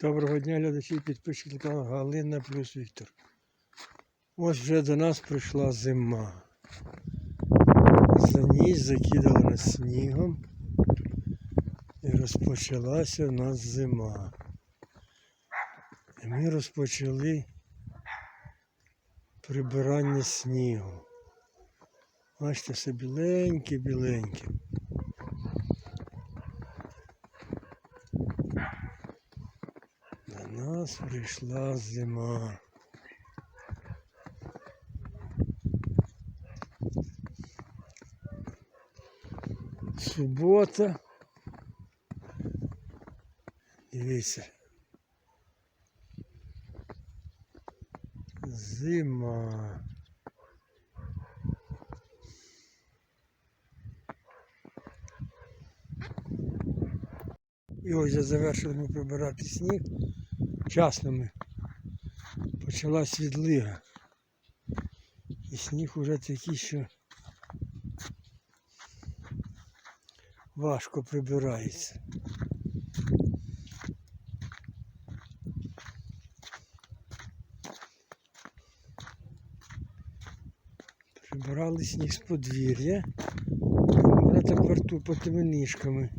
Доброго дня, глядачі підписчики каналу Галина плюс Віктор. Ось вже до нас прийшла зима. За ніч закидала нас снігом і розпочалася у нас зима. І ми розпочали прибирання снігу. Бачите, все біленьке, біленьке. До нас прийшла зима. Субота. Дивіться. Зима. І ось вже завершили ми прибирати сніг. Вчасно ми. Почалась відлига. І сніг уже такий, що важко прибирається. Прибирали сніг з подвір'я. Вона тепер тупотими ніжками.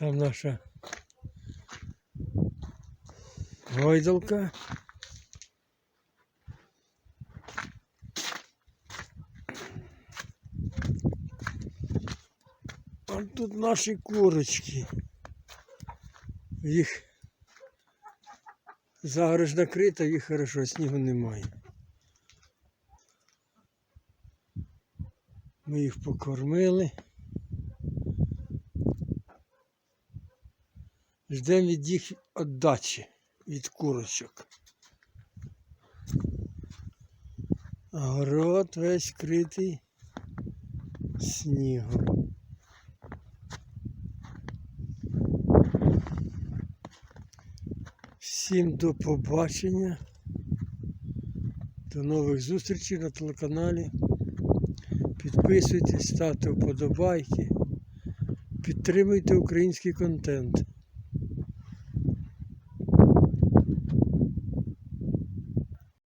Там наша гойдалка. А тут наші курочки. Їх загорож накрита, їх хорошо, снігу немає. Ми їх покормили. Ждемо від їх віддачі від курочок. Город весь критий снігом. Всім до побачення. До нових зустрічей на телеканалі. Підписуйтесь, ставте вподобайки. Підтримуйте український контент.